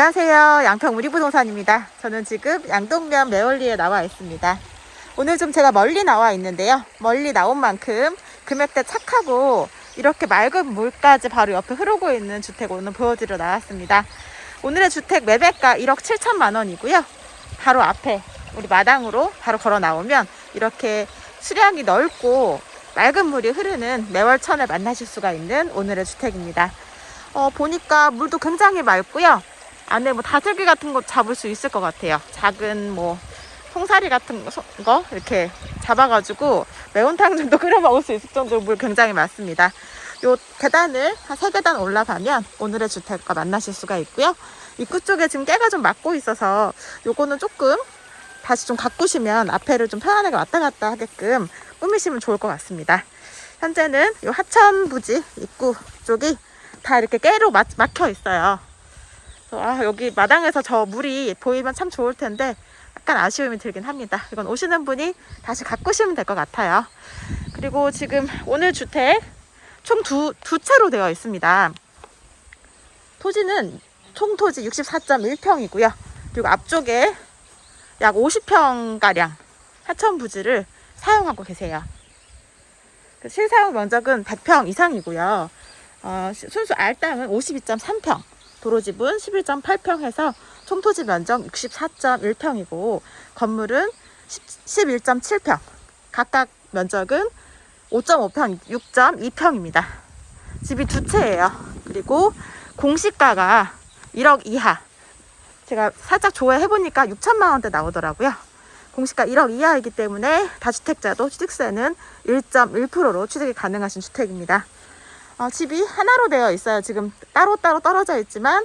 안녕하세요. 양평 우리부동산입니다. 저는 지금 양동면 매월리에 나와 있습니다. 오늘 좀 제가 멀리 나와 있는데요. 멀리 나온 만큼 금액대 착하고 이렇게 맑은 물까지 바로 옆에 흐르고 있는 주택 오늘 보여드리러 나왔습니다. 오늘의 주택 매매가 1억 7천만 원이고요. 바로 앞에 우리 마당으로 바로 걸어 나오면 이렇게 수량이 넓고 맑은 물이 흐르는 매월천을 만나실 수가 있는 오늘의 주택입니다. 어, 보니까 물도 굉장히 맑고요. 안에 뭐 다슬기 같은 거 잡을 수 있을 것 같아요. 작은 뭐 송사리 같은 거, 소- 거 이렇게 잡아가지고 매운탕 정도 끓여 먹을 수 있을 정도로 물 굉장히 많습니다. 요 계단을 한 세 계단 올라가면 오늘의 주택과 만나실 수가 있고요. 입구 쪽에 지금 깨가 좀 막고 있어서 요거는 조금 다시 좀 가꾸시면 앞에를 좀 편안하게 왔다 갔다 하게끔 꾸미시면 좋을 것 같습니다. 현재는 요 하천 부지 입구 쪽이 다 이렇게 깨로 막, 막혀 있어요. 아, 여기 마당에서 저 물이 보이면 참 좋을 텐데 약간 아쉬움이 들긴 합니다. 이건 오시는 분이 다시 가꾸시면 될 것 같아요. 그리고 지금 오늘 주택 총 두, 두 채로 되어 있습니다. 토지는 총 토지 64.1평이고요. 그리고 앞쪽에 약 50평가량 하천 부지를 사용하고 계세요. 그 실사용 면적은 100평 이상이고요. 어, 시- 순수 R땅은 52.3평, 도로집은 11.8평 해서 총 토지 면적 64.1평이고 건물은 11.7평, 각각 면적은 5.5평, 6.2평입니다. 집이 두 채예요. 그리고 공시가가 1억 이하. 제가 살짝 조회해 보니까 6천만 원대 나오더라고요. 공시가 1억 이하이기 때문에 다주택자도 취득세는 1.1%로 취득이 가능하신 주택입니다. 어, 집이 하나로 되어 있어요. 지금 따로따로 떨어져 있지만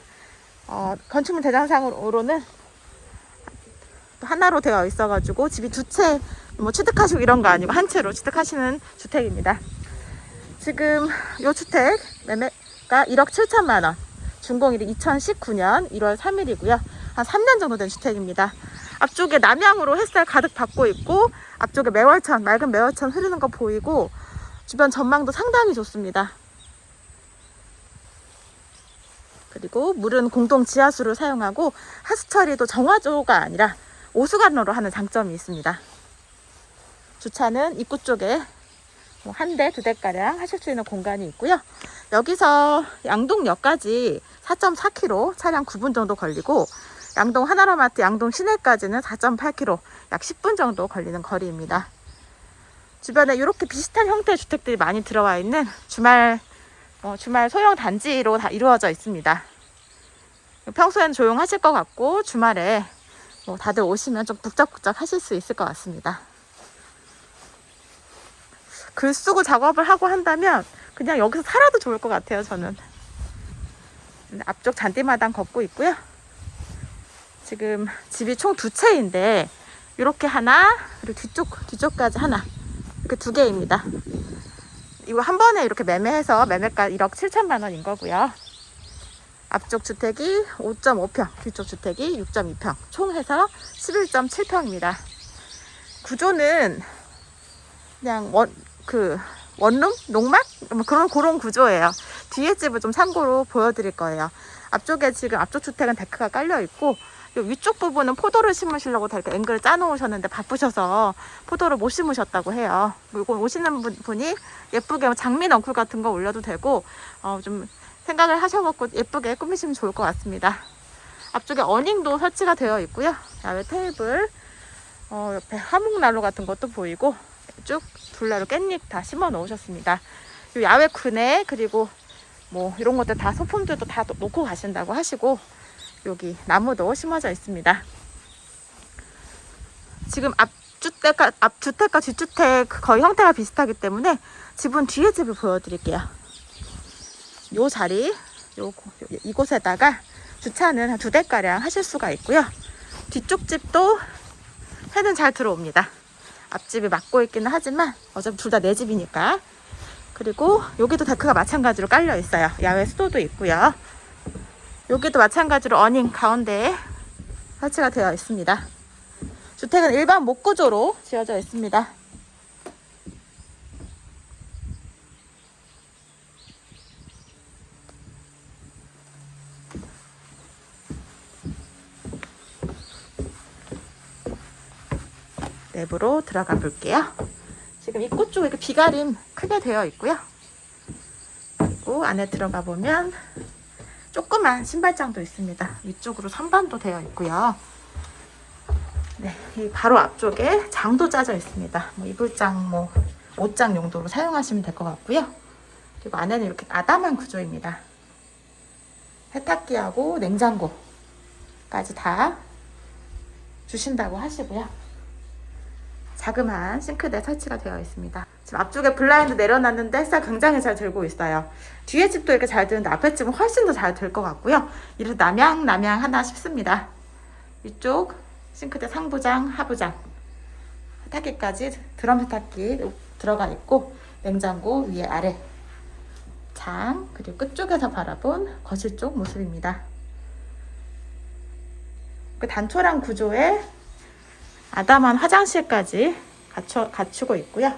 어, 건축물 대장상으로는 또 하나로 되어 있어가지고 집이 두 채 뭐 취득하시고 이런 거 아니고 한 채로 취득하시는 주택입니다. 지금 이 주택 매매가 1억 7천만 원. 준공일이 2019년 1월 3일이고요. 한 3년 정도 된 주택입니다. 앞쪽에 남향으로 햇살 가득 받고 있고 앞쪽에 매월천 맑은 매월천 흐르는 거 보이고 주변 전망도 상당히 좋습니다. 그리고 물은 공동 지하수를 사용하고 하수 처리도 정화조가 아니라 오수관로로 하는 장점이 있습니다. 주차는 입구 쪽에 뭐 한 대, 두 대가량 하실 수 있는 공간이 있고요. 여기서 양동역까지 4.4km 차량 9분 정도 걸리고 양동 하나로마트 양동 시내까지는 4.8km 약 10분 정도 걸리는 거리입니다. 주변에 이렇게 비슷한 형태의 주택들이 많이 들어와 있는 주말 어, 주말 소형 단지로 다 이루어져 있습니다. 평소에는 조용하실 것 같고 주말에 뭐 다들 오시면 좀 북적북적 하실 수 있을 것 같습니다. 글 쓰고 작업을 하고 한다면 그냥 여기서 살아도 좋을 것 같아요, 저는. 앞쪽 잔디마당 걷고 있고요. 지금 집이 총 두 채인데 이렇게 하나 그리고 뒤쪽 뒤쪽까지 하나 이렇게 두 개입니다. 이거 한 번에 이렇게 매매해서 매매가 1억 7천만 원인 거고요. 앞쪽 주택이 5.5평, 뒤쪽 주택이 6.2평, 총 해서 11.7평입니다. 구조는 그냥 원, 그, 원룸? 농막? 뭐 그런, 그런 구조예요. 뒤에 집을 좀 참고로 보여드릴 거예요. 앞쪽에 지금 앞쪽 주택은 데크가 깔려 있고, 요 위쪽 부분은 포도를 심으시려고 다 이렇게 앵글을 짜놓으셨는데 바쁘셔서 포도를 못 심으셨다고 해요. 그리고 오시는 분, 분이 예쁘게 뭐 장미 넝쿨 같은 거 올려도 되고, 어, 좀 생각을 하셔갖고 예쁘게 꾸미시면 좋을 것 같습니다. 앞쪽에 어닝도 설치가 되어 있고요. 야외 테이블, 어, 옆에 화목난로 같은 것도 보이고, 쭉 둘레로 깻잎 다 심어 놓으셨습니다. 요 야외 군에 그리고 뭐 이런 것들 다 소품들도 다 놓- 놓고 가신다고 하시고 여기 나무도 심어져 있습니다. 지금 앞주택과 앞주택과 뒷주택 거의 형태가 비슷하기 때문에 집은 뒤에 집을 보여드릴게요. 요 자리 요 고- 이곳에다가 주차는 한 두 대가량 하실 수가 있고요. 뒤쪽 집도 해는 잘 들어옵니다. 앞집이 막고 있기는 하지만 어차피 둘 다 내 집이니까. 그리고 여기도 데크가 마찬가지로 깔려 있어요. 야외 수도도 있고요. 여기도 마찬가지로 어닝 가운데에 설치가 되어 있습니다. 주택은 일반 목구조로 지어져 있습니다. 내부로 들어가 볼게요. 지금 입구 쪽에 비가림 크게 되어 있고요. 그리고 안에 들어가 보면 조그만 신발장도 있습니다. 위쪽으로 선반도 되어 있고요. 네, 이 바로 앞쪽에 장도 짜져 있습니다. 뭐 이불장, 뭐 옷장 용도로 사용하시면 될 것 같고요. 그리고 안에는 이렇게 아담한 구조입니다. 세탁기하고 냉장고까지 다 주신다고 하시고요. 자그마한 싱크대 설치가 되어 있습니다. 지금 앞쪽에 블라인드 내려놨는데 햇살 굉장히 잘 들고 있어요. 뒤에 집도 이렇게 잘 드는데 앞에 집은 훨씬 더 잘 들 것 같고요. 이래서 남양 남양 하나 싶습니다. 이쪽 싱크대 상부장, 하부장, 세탁기까지 드럼 세탁기 들어가 있고 냉장고 위에 아래 장 그리고 끝쪽에서 바라본 거실 쪽 모습입니다. 그 단촐한 구조에 아담한 화장실까지 갖춰, 갖추고 있고요.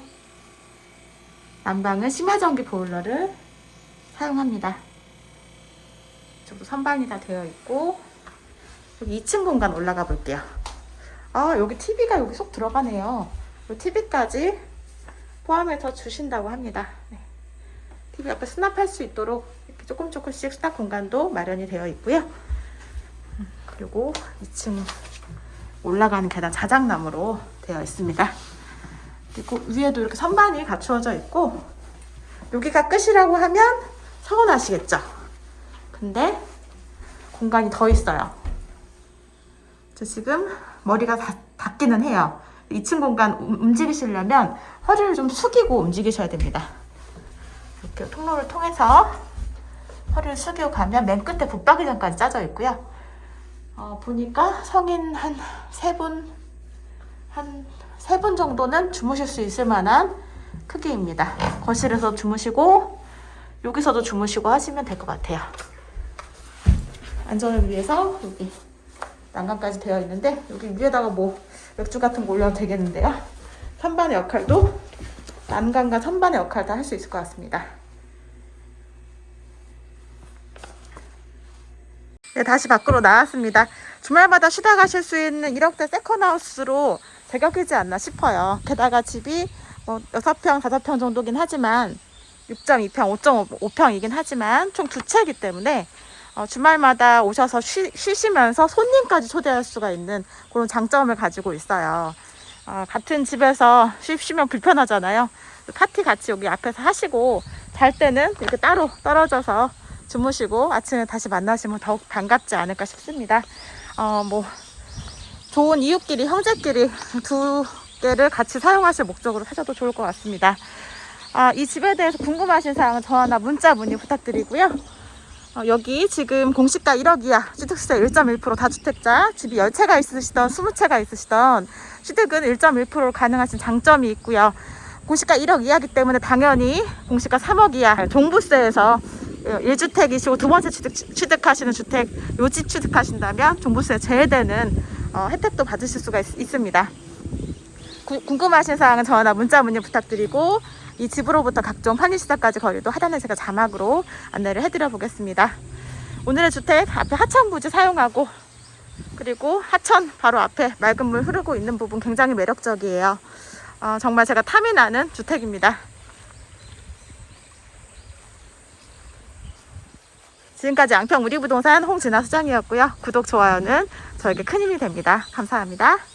난방은 심야전기 보일러를 사용합니다. 저도 선반이 다 되어 있고 여기 2층 공간 올라가 볼게요. 아 여기 TV가 여기 쏙 들어가네요. 이 TV까지 포함해서 주신다고 합니다. 네. TV 옆에 수납할 수 있도록 이렇게 조금 조금씩 수납 공간도 마련이 되어 있고요. 음, 그리고 2층 올라가는 계단 자작나무로 되어 있습니다. 그리고 위에도 이렇게 선반이 갖추어져 있고 여기가 끝이라고 하면 서운하시겠죠? 근데 공간이 더 있어요. 저 지금 머리가 다, 닿기는 해요. 2층 공간 움- 움직이시려면 허리를 좀 숙이고 움직이셔야 됩니다. 이렇게 통로를 통해서 허리를 숙이고 가면 맨 끝에 붙박이장까지 짜져 있고요. 어, 보니까 성인 한 세 분, 한 세 분 정도는 주무실 수 있을 만한 크기입니다. 거실에서 주무시고, 여기서도 주무시고 하시면 될 것 같아요. 안전을 위해서 여기 난간까지 되어 있는데, 여기 위에다가 뭐 맥주 같은 거 올려도 되겠는데요. 선반의 역할도 난간과 선반의 역할 다 할 수 있을 것 같습니다. 네, 다시 밖으로 나왔습니다. 주말마다 쉬다 가실 수 있는 1억대 세컨하우스로 제격이지 않나 싶어요. 게다가 집이 뭐 6평, 5평 정도긴 하지만 6.2평, 5.5평이긴 하지만 총 두 채이기 때문에 어, 주말마다 오셔서 쉬, 쉬시면서 손님까지 초대할 수가 있는 그런 장점을 가지고 있어요. 어, 같은 집에서 쉬, 쉬면 불편하잖아요. 파티 같이 여기 앞에서 하시고 잘 때는 이렇게 따로 떨어져서 주무시고 아침에 다시 만나시면 더욱 반갑지 않을까 싶습니다. 어, 뭐 좋은 이웃끼리 형제끼리 두 개를 같이 사용하실 목적으로 사셔도 좋을 것 같습니다. 아, 이 집에 대해서 궁금하신 사항은 저하나 문자 문의 부탁드리고요. 어, 여기 지금 공시가 1억 이하, 취득세 1.1% 다주택자, 집이 10채가 있으시던 20채가 있으시던 취득은 1.1% 가능하신 장점이 있고요. 공시가 1억 이하기 때문에 당연히 공시가 3억 이하 종부세에서 1주택이시고 두 번째 취득, 취득 하시는 주택 요집 취득하신다면 종부세 제외되는 어, 혜택도 받으실 수가 있, 습니다 궁금하신 사항은 전화 문자 문의 부탁드리고 이 집으로부터 각종 편의시설까지 거리도 하단에 제가 자막으로 안내를 해드려 보겠습니다. 오늘의 주택 앞에 하천 부지 사용하고 그리고 하천 바로 앞에 맑은 물 흐르고 있는 부분 굉장히 매력적이에요. 어, 정말 제가 탐이 나는 주택입니다. 지금까지 양평 우리부동산 홍진아 수장이었고요. 구독, 좋아요는 저에게 큰 힘이 됩니다. 감사합니다.